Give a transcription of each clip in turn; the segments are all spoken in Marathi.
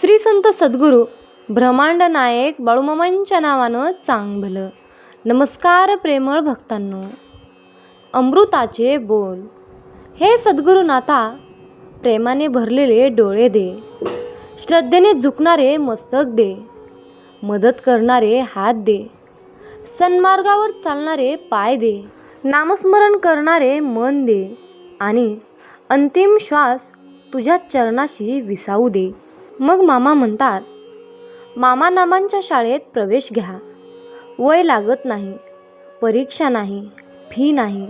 श्री संत सद्गुरू ब्रह्मांड नायक बाळूमामांच्या नावानं चांग भलं नमस्कार प्रेमळ भक्तांनो. अमृताचे बोल. हे सद्गुरुनाथा प्रेमाने भरलेले डोळे दे. श्रद्धेने झुकणारे मस्तक दे. मदत करणारे हात दे. सन्मार्गावर चालणारे पाय दे. नामस्मरण करणारे मन दे. आणि अंतिम श्वास तुझ्या चरणाशी विसावू दे. मग मामा म्हणतात मामा नामांच्या शाळेत प्रवेश घ्या. वय लागत नाही परीक्षा नाही फी नाही.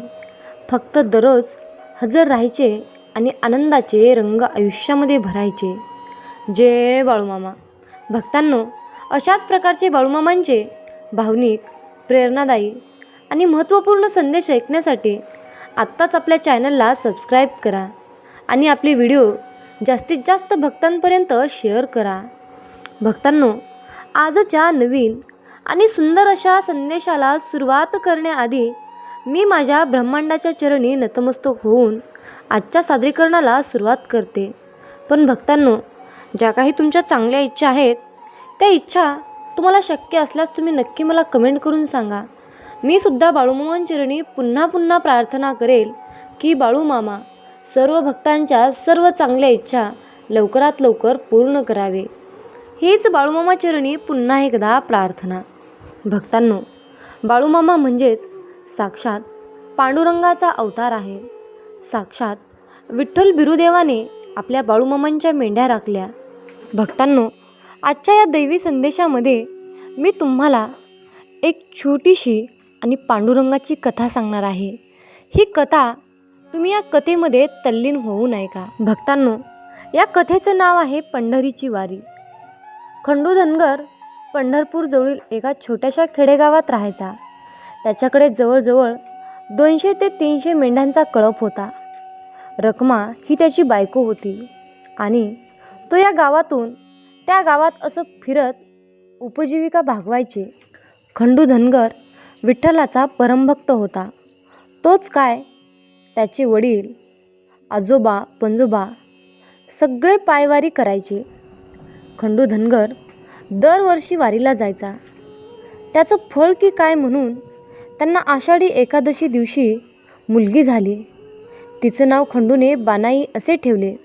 फक्त दररोज हजर राहायचे आणि आनंदाचे रंग आयुष्यामध्ये भरायचे. जय बाळूमामा भक्तांनो अशाच प्रकारचे बाळूमामांचे भावनिक प्रेरणादायी आणि महत्त्वपूर्ण संदेश ऐकण्यासाठी आत्ताच आपल्या चॅनलला सबस्क्राईब करा आणि आपले व्हिडिओ जास्तीत जास्त भक्तांपर्यंत शेअर करा. भक्तांनो आजच्या नवीन आणि सुंदर अशा संदेशाला सुरुवात करण्याआधी मी माझ्या ब्रह्मांडाच्या चरणी नतमस्तक होऊन आजच्या सादरीकरणाला सुरुवात करते. पण भक्तांनो ज्या काही तुमच्या चांगल्या इच्छा आहेत त्या इच्छा तुम्हाला शक्य असल्यास तुम्ही नक्की मला कमेंट करून सांगा. मी सुद्धा बाळूमामांचरणी पुन्हा पुन्हा प्रार्थना करेल की बाळूमामा सर्व भक्तांच्या सर्व चांगल्या इच्छा लवकरात लवकर पूर्ण करावे. हीच बाळूमामा चरणी पुन्हा एकदा प्रार्थना. भक्तांनो बाळूमामा म्हणजेच साक्षात पांडुरंगाचा अवतार आहे. साक्षात विठ्ठल बिरुदेवाने आपल्या बाळूमामांच्या मेंढ्या राखल्या. भक्तांनो आजच्या या दैवी संदेशामध्ये मी तुम्हाला एक छोटीशी आणि पांडुरंगाची कथा सांगणार आहे. ही कथा तुम्ही या कथेमध्ये तल्लीन होऊ नये का? भक्तांनो या कथेचं नाव आहे पंढरीची वारी. खंडू धनगर पंढरपूरजवळील एका छोट्याशा खेडेगावात राहायचा. त्याच्याकडे जवळजवळ दोनशे ते तीनशे मेंढ्यांचा कळप होता. रखमा ही त्याची बायको होती आणि तो या गावातून त्या गावात असं फिरत उपजीविका भागवायचे. खंडू धनगर विठ्ठलाचा परमभक्त होता. तोच काय त्याचे वडील आजोबा पंजोबा सगळे पायवारी करायचे. खंडू धनगर दरवर्षी वारीला जायचा. त्याचं फळ की काय म्हणून त्यांना आषाढी एकादशी दिवशी मुलगी झाली. तिचं नाव खंडूने बानाई असे ठेवले.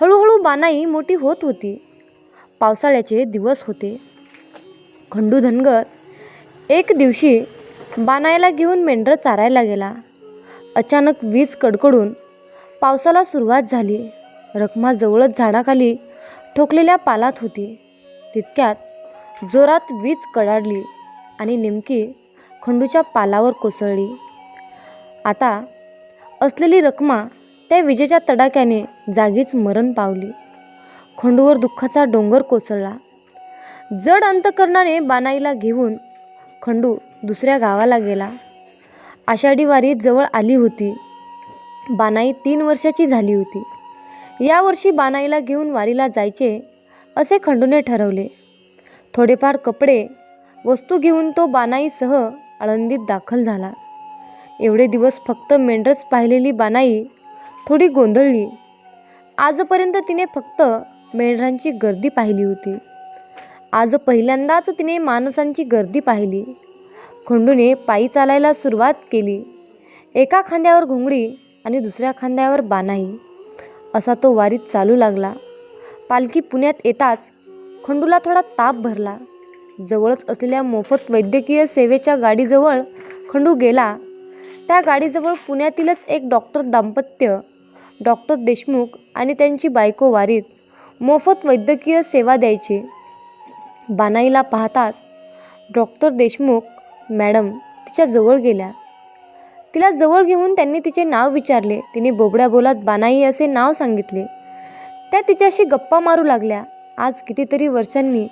हळूहळू बानाई मोठी होत होती. पावसाळ्याचे दिवस होते. खंडू धनगर एक दिवशी बानायला घेऊन मेंढरं चारायला गेला. अचानक वीज कडकडून पावसाला सुरुवात झाली. रखमा जवळच झाडाखाली ठोकलेल्या पालात होती. तितक्यात जोरात वीज कडाडली आणि नेमकी खंडूच्या पालावर कोसळली. आता असलेली रखमा त्या विजेच्या तडाख्याने जागीच मरण पावली. खंडूवर दुःखाचा डोंगर कोसळला. जड अंतकरणाने बानाईला घेऊन खंडू दुसऱ्या गावाला गेला. आषाढी वारी जवळ आली होती. बानाई तीन वर्षाची झाली होती. यावर्षी बानाईला घेऊन वारीला जायचे असे खंडूने ठरवले. थोडेफार कपडे वस्तू घेऊन तो बानाईसह आळंदीत दाखल झाला. एवढे दिवस फक्त मेंढरच पाहिलेली बानाई थोडी गोंधळली. आजपर्यंत तिने फक्त मेंढरांची गर्दी पाहिली होती. आज पहिल्यांदाच तिने माणसांची गर्दी पाहिली. खंडूने पायी चालायला सुरुवात केली. एका खांद्यावर घोंगडी आणि दुसऱ्या खांद्यावर बानाई असा तो वारीत चालू लागला. पालखी पुण्यात येताच खंडूला थोडा ताप भरला. जवळच असलेल्या मोफत वैद्यकीय सेवेच्या गाडीजवळ खंडू गेला. त्या गाडीजवळ पुण्यातीलच एक डॉक्टर दाम्पत्य डॉक्टर देशमुख आणि त्यांची बायको वारीत मोफत वैद्यकीय सेवा द्यायचे. बानाईला पाहताच डॉक्टर देशमुख मॅडम तिच्या जवळ गेल्या. तिला जवळ घेऊन त्यांनी तिचे नाव विचारले. तिने बोबड्या बोलात बानाई असे नाव सांगितले. त्या तिच्याशी गप्पा मारू लागल्या. आज कितीतरी वर्षांनी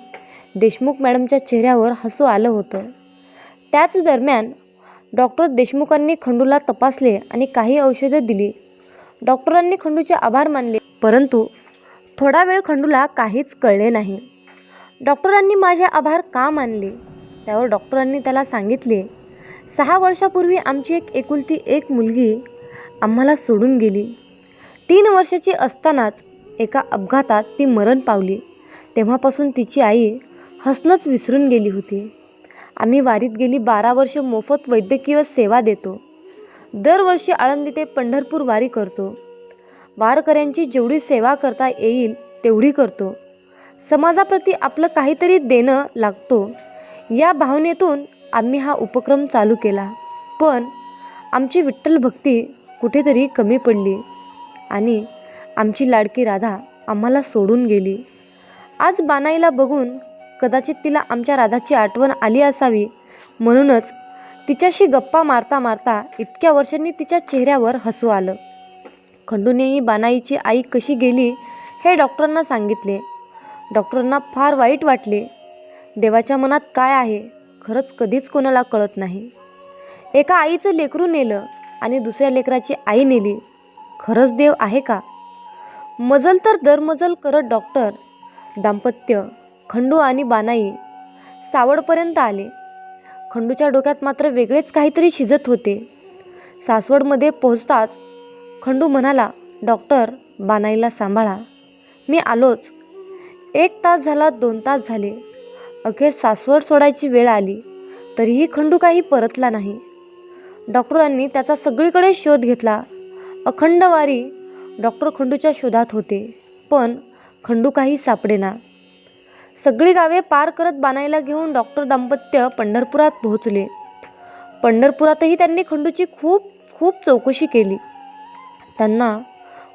देशमुख मॅडमच्या चेहऱ्यावर हसू आलं होतं. त्याच दरम्यान डॉक्टर देशमुखांनी खंडूला तपासले आणि काही औषधं दिली. डॉक्टरांनी खंडूचे आभार मानले. परंतु थोडा वेळ खंडूला काहीच कळले नाही. डॉक्टरांनी माझे आभार का मानले? त्यावर डॉक्टरांनी त्याला सांगितले सहा वर्षापूर्वी आमची एक एकुलती एक मुलगी आम्हाला सोडून गेली. तीन वर्षाची असतानाच एका अपघातात ती मरण पावली. तेव्हापासून तिची आई हसणंच विसरून गेली होती. आम्ही वारीत गेली बारा वर्ष मोफत वैद्यकीय सेवा देतो. दरवर्षी आळंदी ते पंढरपूर वारी करतो. वारकऱ्यांची जेवढी सेवा करता येईल तेवढी करतो. समाजाप्रती आपलं काहीतरी देणं लागतो. या भावनेतून आम्ही हा उपक्रम चालू केला. पण आमची विठ्ठल भक्ती कुठेतरी कमी पडली आणि आमची लाडकी राधा आम्हाला सोडून गेली. आज बानाईला बघून कदाचित तिला आमच्या राधाची आठवण आली असावी म्हणूनच तिच्याशी गप्पा मारता मारता इतक्या वर्षांनी तिच्या चेहऱ्यावर हसू आलं. खंडूनेही बानाईची आई कशी गेली हे डॉक्टरांना सांगितले. डॉक्टरांना फार वाईट वाटले. देवाच्या मनात काय आहे खरंच कधीच कोणाला कळत नाही. एका आईचं लेकरू नेलं आणि दुसऱ्या लेकराची आई नेली. खरंच देव आहे का? मजल तर दरमजल करत डॉक्टर दाम्पत्य खंडू आणि बानाई सावडपर्यंत आले. खंडूच्या डोक्यात मात्र वेगळेच काहीतरी शिजत होते. सासवडमध्ये पोहोचताच खंडू म्हणाला डॉक्टर बानाईला सांभाळा. मी आलोच. एक तास झाला दोन तास झाले. अखेर सासवड सोडायची वेळ आली तरीही खंडू काही परतला नाही. डॉक्टरांनी त्याचा सगळीकडे शोध घेतला. अखंड वारी डॉक्टर खंडूच्या शोधात होते पण खंडू काही सापडेना. सगळी गावे पार करत बाणायला घेऊन डॉक्टर दाम्पत्य पंढरपुरात पोहोचले. पंढरपुरातही त्यांनी खंडूची खूप खूप चौकशी केली. त्यांना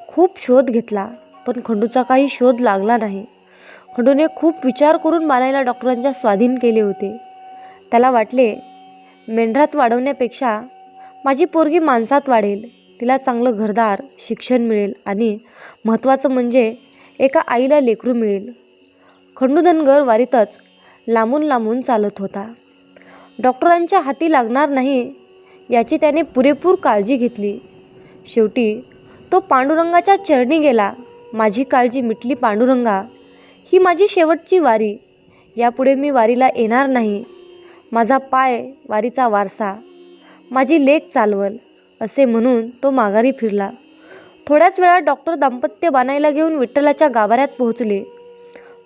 खूप शोध घेतला पण खंडूचा काही शोध लागला नाही. खंडूने खूप विचार करून बानाईला डॉक्टरांच्या स्वाधीन केले होते. त्याला वाटले मेंढरात वाढवण्यापेक्षा माझी पोरगी माणसात वाढेल तिला चांगलं घरदार शिक्षण मिळेल आणि महत्त्वाचं म्हणजे एका आईला लेकरू मिळेल. खंडू धनगर वारीतच लांबून लांबून चालत होता. डॉक्टरांच्या हाती लागणार नाही याची त्याने पुरेपूर काळजी घेतली. शेवटी तो पांडुरंगाच्या चरणी गेला. माझी काळजी मिटली पांडुरंगा. ही माझी शेवटची वारी. यापुढे मी वारीला येणार नाही. माझा पाय वारीचा वारसा. माझी लेख चालवल असे म्हणून तो माघारी फिरला. थोड्याच वेळात डॉक्टर दाम्पत्य बाणायला घेऊन विठ्ठलाच्या गाभाऱ्यात पोहोचले.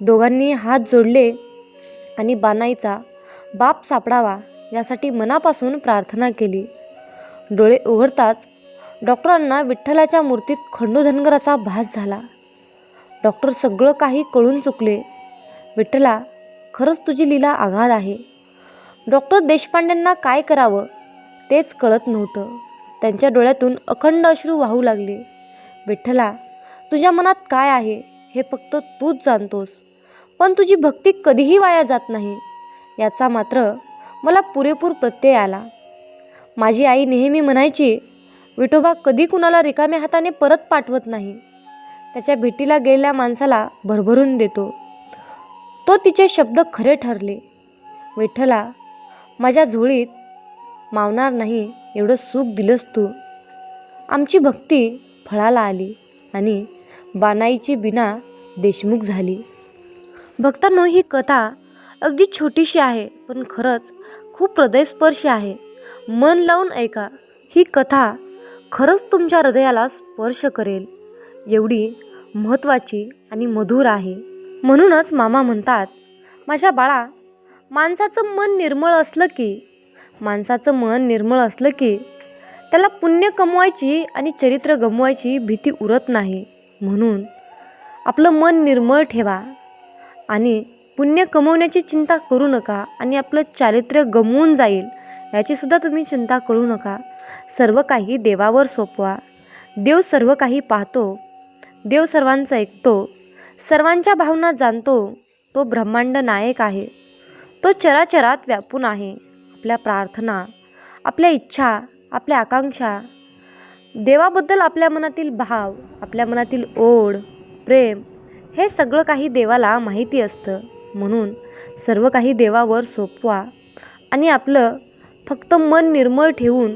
दोघांनी हात जोडले आणि बाणाईचा बाप सापडावा यासाठी मनापासून प्रार्थना केली. डोळे उघडताच डॉक्टरांना विठ्ठलाच्या मूर्तीत खंडोधनगराचा भास झाला. डॉक्टर सगळं काही कळून चुकले. विठ्ठला खरंच तुझी लीला आघात आहे. डॉक्टर देशपांड्यांना काय करावं? तेच कळत नव्हतं. त्यांच्या डोळ्यातून अखंड अश्रू वाहू लागले. विठ्ठला तुझ्या मनात काय आहे हे फक्त तूच जाणतोस. पण तुझी भक्ती कधीही वाया जात नाही. याचा मात्र मला पुरेपूर प्रत्यय आला. माझी आई नेहमी म्हणायची विठोबा कधी कुणाला रिकाम्या हाताने परत पाठवत नाही. त्याच्या भेटीला गेलेल्या माणसाला भरभरून देतो. तो तिचे शब्द खरे ठरले. विठ्ठला माझ्या झोळीत मावणार नाही एवढं सुख दिलंस तू. आमची भक्ती फळाला आली आणि बानाईची बिना देशमुख झाली. भक्तांनो ही कथा अगदी छोटीशी आहे पण खरंच खूप हृदयस्पर्शी आहे. मन लावून ऐका ही कथा खरंच तुमच्या हृदयाला स्पर्श करेल. एवढी महत्त्वाची आणि मधुर आहे. म्हणूनच मामा म्हणतात माझ्या बाळा माणसाचं मन निर्मळ असलं की माणसाचं मन निर्मळ असलं की त्याला पुण्य कमवायची आणि चरित्र गमवायची भीती उरत नाही. म्हणून आपलं मन निर्मळ ठेवा आणि पुण्य कमवण्याची चिंता करू नका आणि आपलं चारित्र्य गमवून जाईल याचीसुद्धा तुम्ही चिंता करू नका. सर्व काही देवावर सोपवा. देव सर्व काही पाहतो. देव सर्वांचं ऐकतो सर्वांच्या भावना जाणतो तो ब्रह्मांड नायक आहे. तो चराचरात व्यापून आहे. आपल्या प्रार्थना आपल्या इच्छा आपल्या आकांक्षा. देवाबद्दल आपल्या मनातील भाव आपल्या मनातील ओढ प्रेम हे सगळं काही देवाला माहिती असतं. म्हणून सर्व काही देवावर सोपवा आणि आपलं फक्त मन निर्मळ ठेवून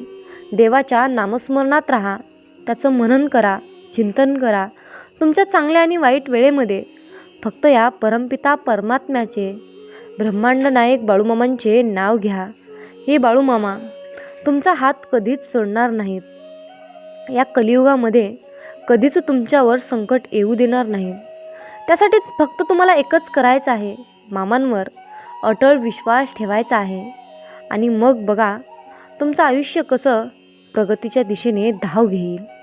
देवाच्या नामस्मरणात राहा. त्याचं मनन करा चिंतन करा तुमच्या चांगल्या आणि वाईट वेळेमध्ये. फक्त या परमपिता परमात्म्याचे ब्रह्मांड नायक बाळूमामांचे नाव घ्या. हे बाळूमामा तुमचा हात कधीच सोडणार नाहीत. या कलियुगामध्ये कधीच तुमच्यावर संकट येऊ देणार नाही त्यासाठी फक्त तुम्हाला एकच करायचं आहे. मामांवर अटळ विश्वास ठेवायचा आहे. आणि मग बघा तुमचं आयुष्य कसं प्रगतीच्या दिशेने धाव घेईल.